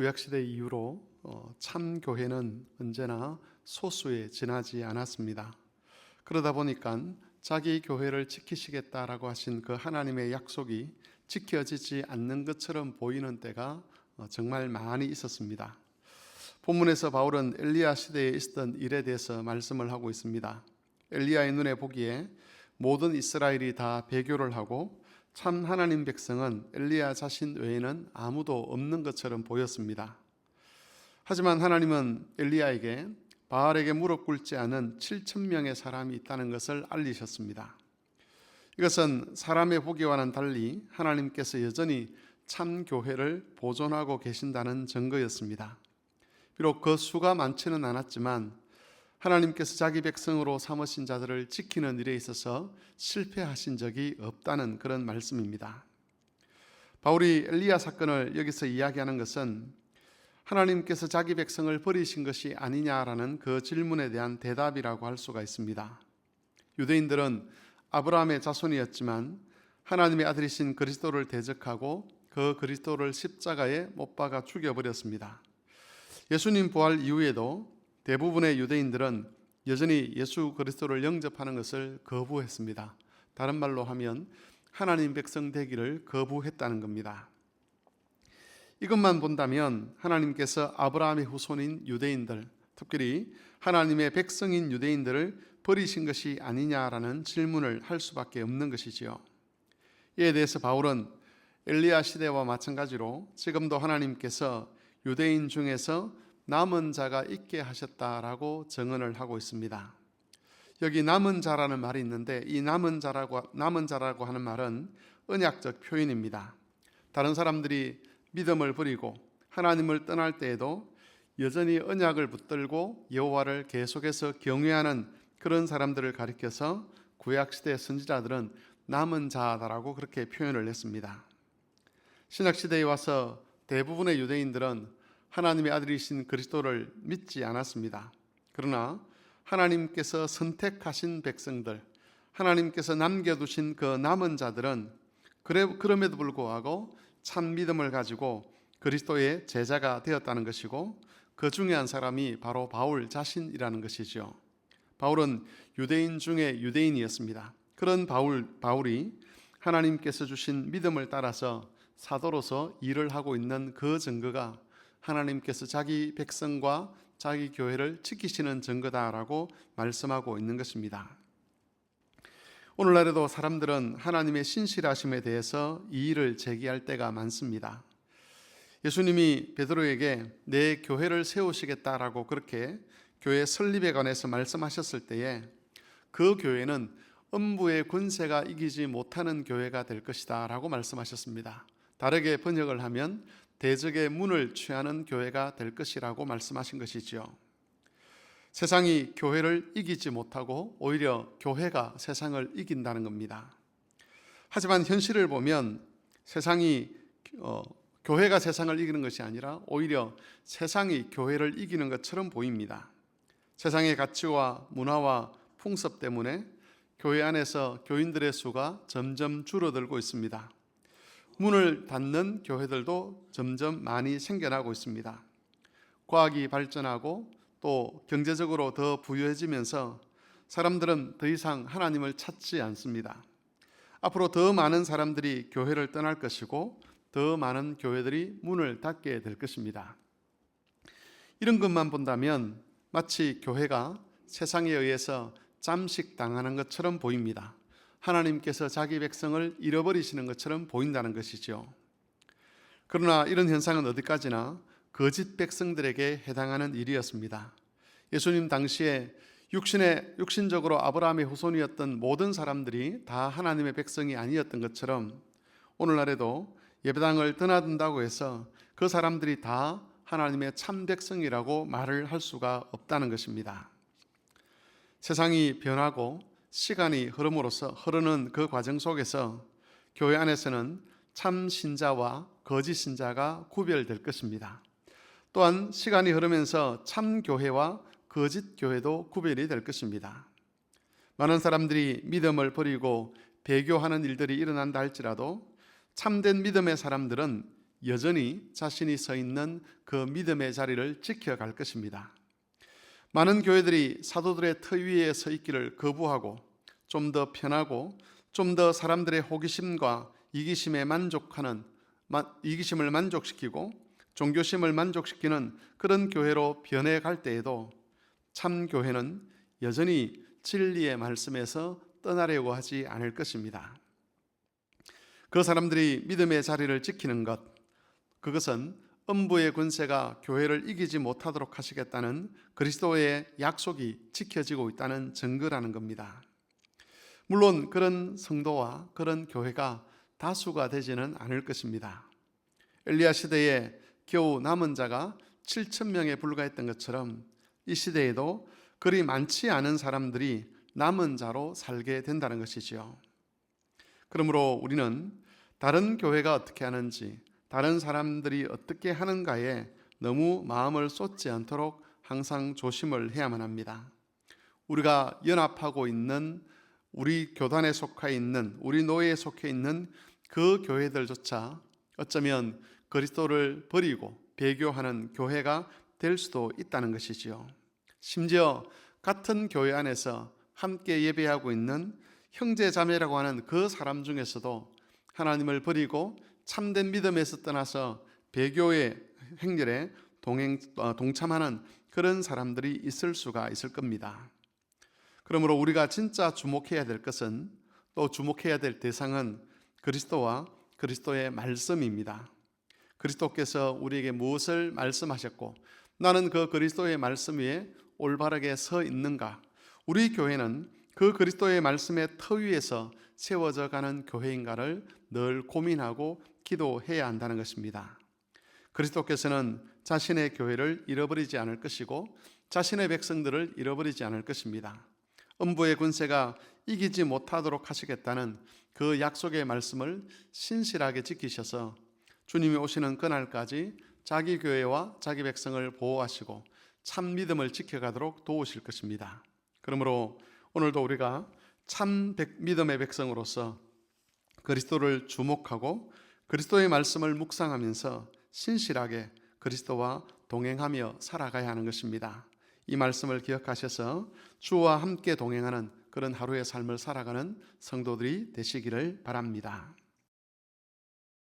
구약시대 이후로 어, 참 교회는 언제나 소수에 지나지 않았습니다. 그러다 보니까 자기 교회를 지키시겠다라고 하신 그 하나님의 약속이 지켜지지 않는 것처럼 보이는 때가 어, 정말 많이 있었습니다. 본문에서 바울은 엘리야 시대에 있었던 일에 대해서 말씀을 하고 있습니다. 엘리야의 눈에 보기에 모든 이스라엘이 다 배교를 하고 참 하나님 백성은 엘리야 자신 외에는 아무도 없는 것처럼 보였습니다. 하지만 하나님은 엘리야에게 바알에게 무릎 꿇지 않은 7천 명의 사람이 있다는 것을 알리셨습니다. 이것은 사람의 보기와는 달리 하나님께서 여전히 참 교회를 보존하고 계신다는 증거였습니다. 비록 그 수가 많지는 않았지만 하나님께서 자기 백성으로 삼으신 자들을 지키는 일에 있어서 실패하신 적이 없다는 그런 말씀입니다. 바울이 엘리야 사건을 여기서 이야기하는 것은 하나님께서 자기 백성을 버리신 것이 아니냐라는 그 질문에 대한 대답이라고 할 수가 있습니다. 유대인들은 아브라함의 자손이었지만 하나님의 아들이신 그리스도를 대적하고 그 그리스도를 십자가에 못 박아 죽여버렸습니다. 예수님 부활 이후에도 대부분의 유대인들은 여전히 예수 그리스도를 영접하는 것을 거부했습니다. 다른 말로 하면 하나님 백성 되기를 거부했다는 겁니다. 이것만 본다면 하나님께서 아브라함의 후손인 유대인들, 특별히 하나님의 백성인 유대인들을 버리신 것이 아니냐라는 질문을 할 수밖에 없는 것이지요. 이에 대해서 바울은 엘리야 시대와 마찬가지로 지금도 하나님께서 유대인 중에서 남은 자가 있게 하셨다라고 증언을 하고 있습니다. 여기 남은 자라는 말이 있는데 이 남은 자라고 남은 자라고 하는 말은 언약적 표현입니다. 다른 사람들이 믿음을 버리고 하나님을 떠날 때에도 여전히 언약을 붙들고 여호와를 계속해서 경외하는 그런 사람들을 가리켜서 구약 시대 선지자들은 남은 자다라고 그렇게 표현을 했습니다. 신약 시대에 와서 대부분의 유대인들은 하나님의 아들이신 그리스도를 믿지 않았습니다. 그러나 하나님께서 선택하신 백성들, 하나님께서 남겨두신 그 남은 자들은 그럼에도 불구하고 참 믿음을 가지고 그리스도의 제자가 되었다는 것이고 그 중에 한 사람이 바로 바울 자신이라는 것이죠. 바울은 유대인 중에 유대인이었습니다. 그런 바울 바울이 하나님께서 주신 믿음을 따라서 사도로서 일을 하고 있는 그 증거가 하나님께서 자기 백성과 자기 교회를 지키시는 증거다라고 말씀하고 있는 것입니다. 오늘날에도 사람들은 하나님의 신실하심에 대해서 이의를 제기할 때가 많습니다. 예수님이 베드로에게 내 교회를 세우시겠다라고 그렇게 교회 설립에 관해서 말씀하셨을 때에 그 교회는 음부의 권세가 이기지 못하는 교회가 될 것이다라고 말씀하셨습니다. 다르게 번역을 하면 대적의 문을 취하는 교회가 될 것이라고 말씀하신 것이지요. 세상이 교회를 이기지 못하고 오히려 교회가 세상을 이긴다는 겁니다. 하지만 현실을 보면 세상이 어, 교회가 세상을 이기는 것이 아니라 오히려 세상이 교회를 이기는 것처럼 보입니다. 세상의 가치와 문화와 풍습 때문에 교회 안에서 교인들의 수가 점점 줄어들고 있습니다. 문을 닫는 교회들도 점점 많이 생겨나고 있습니다. 과학이 발전하고 또 경제적으로 더 부유해지면서 사람들은 더 이상 하나님을 찾지 않습니다. 앞으로 더 많은 사람들이 교회를 떠날 것이고 더 많은 교회들이 문을 닫게 될 것입니다. 이런 것만 본다면 마치 교회가 세상에 의해서 잠식당하는 것처럼 보입니다. 하나님께서 자기 백성을 잃어버리시는 것처럼 보인다는 것이죠. 그러나 이런 현상은 어디까지나 거짓 백성들에게 해당하는 일이었습니다. 예수님 당시에 육신의 육신적으로 아브라함의 후손이었던 모든 사람들이 다 하나님의 백성이 아니었던 것처럼 오늘날에도 예배당을 드나든다고 해서 그 사람들이 다 하나님의 참 백성이라고 말을 할 수가 없다는 것입니다. 세상이 변하고 시간이 흐름으로써 흐르는 그 과정 속에서 교회 안에서는 참 신자와 거짓 신자가 구별될 것입니다. 또한 시간이 흐르면서 참 교회와 거짓 교회도 구별이 될 것입니다. 많은 사람들이 믿음을 버리고 배교하는 일들이 일어난다 할지라도 참된 믿음의 사람들은 여전히 자신이 서 있는 그 믿음의 자리를 지켜갈 것입니다. 많은 교회들이 사도들의 터 위에 서 있기를 거부하고 좀 더 편하고 좀 더 사람들의 호기심과 이기심에 만족하는 마- 이기심을 만족시키고 종교심을 만족시키는 그런 교회로 변해갈 때에도 참 교회는 여전히 진리의 말씀에서 떠나려고 하지 않을 것입니다. 그 사람들이 믿음의 자리를 지키는 것, 그것은 음부의 군세가 교회를 이기지 못하도록 하시겠다는 그리스도의 약속이 지켜지고 있다는 증거라는 겁니다. 물론 그런 성도와 그런 교회가 다수가 되지는 않을 것입니다. 엘리야 시대에 겨우 남은 자가 7천 명에 불과했던 것처럼 이 시대에도 그리 많지 않은 사람들이 남은 자로 살게 된다는 것이지요. 그러므로 우리는 다른 교회가 어떻게 하는지, 다른 사람들이 어떻게 하는가에 너무 마음을 쏟지 않도록 항상 조심을 해야만 합니다. 우리가 연합하고 있는 우리 교단에 속해 있는 우리 노예에 속해 있는 그 교회들조차 어쩌면 그리스도를 버리고 배교하는 교회가 될 수도 있다는 것이지요. 심지어 같은 교회 안에서 함께 예배하고 있는 형제 자매라고 하는 그 사람 중에서도 하나님을 버리고 참된 믿음에서 떠나서 배교의 행렬에 동행 어, 동참하는 그런 사람들이 있을 수가 있을 겁니다. 그러므로 우리가 진짜 주목해야 될 것은 또 주목해야 될 대상은 그리스도와 그리스도의 말씀입니다. 그리스도께서 우리에게 무엇을 말씀하셨고 나는 그 그리스도의 말씀 위에 올바르게 서 있는가? 우리 교회는 그 그리스도의 말씀의 터 위에서 세워져 가는 교회인가를 늘 고민하고 기도해야 한다는 것입니다. 그리스도께서는 자신의 교회를 잃어버리지 않을 것이고 자신의 백성들을 잃어버리지 않을 것입니다. 음부의 군세가 이기지 못하도록 하시겠다는 그 약속의 말씀을 신실하게 지키셔서 주님이 오시는 그날까지 자기 교회와 자기 백성을 보호하시고 참 믿음을 지켜가도록 도우실 것입니다. 그러므로 오늘도 우리가 참 백- 믿음의 백성으로서 그리스도를 주목하고 그리스도의 말씀을 묵상하면서 신실하게 그리스도와 동행하며 살아가야 하는 것입니다. 이 말씀을 기억하셔서 주와 함께 동행하는 그런 하루의 삶을 살아가는 성도들이 되시기를 바랍니다.